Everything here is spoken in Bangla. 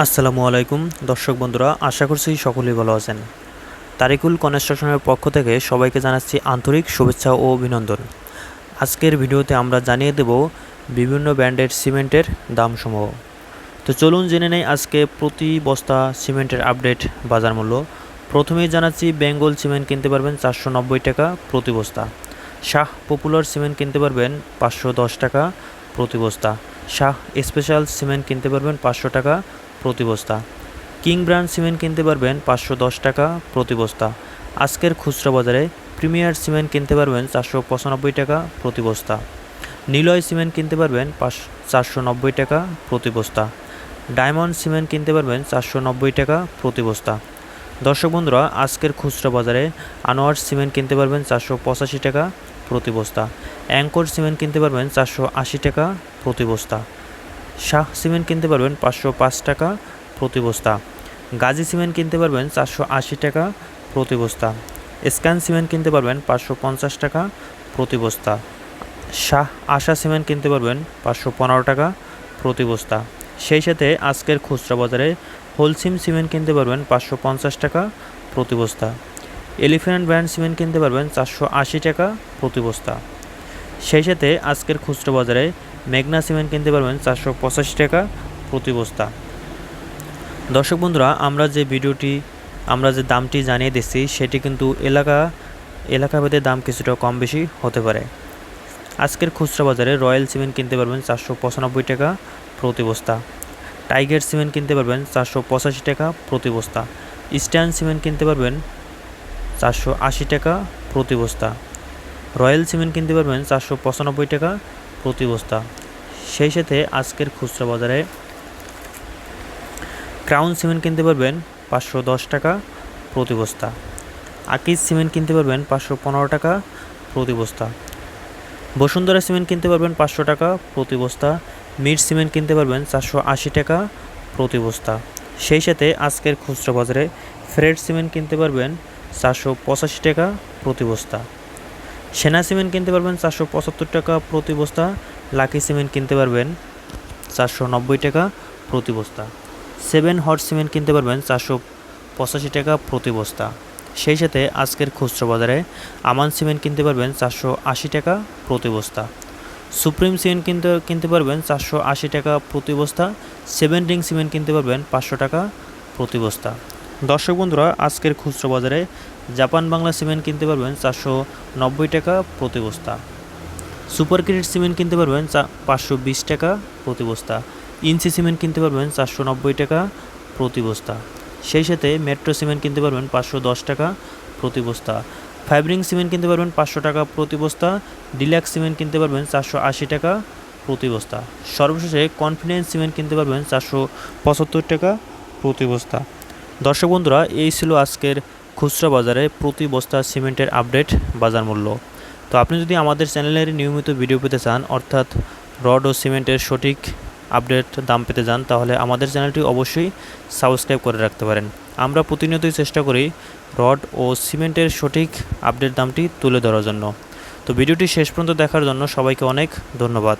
আসসালামু আলাইকুম, দর্শক বন্ধুরা, আশা করছি সকলেই ভালো আছেন। তারিকুল কনস্ট্রাকশনের পক্ষ থেকে সবাইকে জানাচ্ছি আন্তরিক শুভেচ্ছা ও অভিনন্দন। আজকের ভিডিওতে আমরা জানিয়ে দেব বিভিন্ন ব্র্যান্ডের সিমেন্টের দাম দামসমূহ। তো চলুন জেনে নেই আজকে প্রতি বস্তা সিমেন্টের আপডেট বাজার মূল্য। প্রথমেই জানাচ্ছি, বেঙ্গল সিমেন্ট কিনতে পারবেন চারশো নব্বই টাকা প্রতি বস্তা। শাহ পপুলার সিমেন্ট কিনতে পারবেন পাঁচশো দশ টাকা প্রতি বস্তা। শাহ স্পেশাল সিমেন্ট কিনতে পারবেন পাঁচশো টাকা প্রতি বস্তা। কিং ব্র্যান্ড সিমেন্ট কিনতে পারবেন পাঁচশো দশ টাকা প্রতি বস্তা। আজকের খুচরা বাজারে প্রিমিয়ার সিমেন্ট কিনতে পারবেন চারশো পঁচানব্বই টাকা প্রতি বস্তা। নিলয় সিমেন্ট কিনতে পারবেন পাঁচ চারশো নব্বই টাকা প্রতি বস্তা। ডায়মন্ড সিমেন্ট কিনতে পারবেন চারশো নব্বই টাকা প্রতি বস্তা। দর্শক বন্ধুরা, আজকের খুচরা বাজারে আনোয়ার সিমেন্ট কিনতে পারবেন চারশো পঁচাশি টাকা প্রতি বস্তা। অ্যাঙ্কর সিমেন্ট কিনতে পারবেন চারশো আশি টাকা প্রতি বস্তা। শাহ সিমেন্ট কিনতে পারবেন পাঁচশো পাঁচ টাকা প্রতি বস্তা। গাজী সিমেন্ট কিনতে পারবেন চারশো আশি টাকা প্রতি বস্তা। স্ক্যান সিমেন্ট কিনতে পারবেন পাঁচশো পঞ্চাশ টাকা প্রতি বস্তা। শাহ আশা সিমেন্ট কিনতে পারবেন পাঁচশো পনেরো টাকা প্রতি বস্তা। সেই সাথে আজকের খুচরা বাজারে হোলসিম সিমেন্ট কিনতে পারবেন পাঁচশো পঞ্চাশ টাকা প্রতি বস্তা। এলিফ্যান্ট ব্র্যান্ড সিমেন্ট কিনতে পারবেন চারশো আশি টাকা প্রতি বস্তা। সেই সাথে আজকের খুচরা বাজারে মেঘনা সিমেন্ট কিনতে পারবেন চারশো পঁচাশি টাকা প্রতি বস্তা। দর্শক বন্ধুরা, আমরা যে ভিডিওটি, আমরা যে দামটি জানিয়ে দিচ্ছি, সেটি কিন্তু এলাকা এলাকাভেদে দাম কিছুটা কম বেশি হতে পারে। আজকের খুচরা বাজারে রয়্যাল সিমেন্ট কিনতে পারবেন চারশো পঁচানব্বই টাকা প্রতি বস্তা। টাইগার সিমেন্ট কিনতে পারবেন চারশো পঁচাশি টাকা প্রতি বস্তা। ইস্টার্ন সিমেন্ট কিনতে পারবেন চারশো আশি টাকা প্রতি বস্তা। রয়্যাল সিমেন্ট কিনতে পারবেন চারশো পঁচানব্বই টাকা প্রতি বস্তা সেই সাথে আজকের খুচরা বাজারে ক্রাউন সিমেন্ট কিনতে পারবেন পাঁচশো দশ টাকা প্রতি বস্তা আকিজ সিমেন্ট কিনতে পারবেন পাঁচশো পনেরো টাকা প্রতি বস্তা বসুন্ধরা সিমেন্ট কিনতে পারবেন পাঁচশো টাকা প্রতি বস্তা মির সিমেন্ট কিনতে পারবেন চারশো আশি টাকা প্রতি বস্তা সেই সাথে আজকের খুচরা বাজারে ফ্রেড সিমেন্ট কিনতে পারবেন চারশো পঁচাশি টাকা প্রতি বস্তা সেনা সিমেন্ট কিনতে পারবেন চারশো পঁচাত্তর টাকা প্রতি বস্তা। লাকি সিমেন্ট কিনতে পারবেন চারশো নব্বই টাকা প্রতি বস্তা। সেভেন হট সিমেন্ট কিনতে পারবেন চারশো পঁচাশি টাকা প্রতি বস্তা। সেই সাথে আজকের খুচরো বাজারে আমান সিমেন্ট কিনতে পারবেন চারশো আশি টাকা প্রতি বস্তা। সুপ্রিম সিমেন্ট কিনতে কিনতে পারবেন চারশো আশি টাকা প্রতি বস্তা। সেভেন রিং সিমেন্ট কিনতে পারবেন পাঁচশো টাকা প্রতি বস্তা। দর্শক বন্ধুরা, আজকের খুচরো বাজারে জাপান বাংলা সিমেন্ট কিনতে পারবেন চারশো নব্বই টাকা প্রতি বস্তা। সুপার ক্রেডিট সিমেন্ট কিনতে পারবেন চা পাঁচশো বিশ টাকা প্রতি বস্তা। ইনসি সিমেন্ট কিনতে পারবেন চারশো নব্বই টাকা প্রতি বস্তা। সেই সাথে মেট্রো সিমেন্ট কিনতে পারবেন পাঁচশো দশ টাকা প্রতি বস্তা। ফাইব্রিং সিমেন্ট কিনতে পারবেন পাঁচশো টাকা প্রতি বস্তা। ডিলাক্স সিমেন্ট কিনতে পারবেন চারশো আশি টাকা প্রতি বস্তা। সর্বশেষে কনফিডেন্স সিমেন্ট কিনতে পারবেন চারশো পঁচাত্তর টাকা প্রতি বস্তা। দর্শক বন্ধুরা, এই ছিল আজকের খুচরা বাজারে প্রতি বস্তা সিমেন্টের আপডেট বাজার মূল্য। তো আপনি যদি আমাদের চ্যানেলের নিয়মিত ভিডিও পেতে চান, অর্থাৎ রড ও সিমেন্টের সঠিক আপডেট দাম পেতে চান, তাহলে আমাদের চ্যানেলটি অবশ্যই সাবস্ক্রাইব করে রাখতে পারেন। আমরা প্রতিনিয়তই চেষ্টা করি রড ও সিমেন্টের সঠিক আপডেট দামটি তুলে ধরার জন্য। তো ভিডিওটি শেষ পর্যন্ত দেখার জন্য সবাইকে অনেক ধন্যবাদ।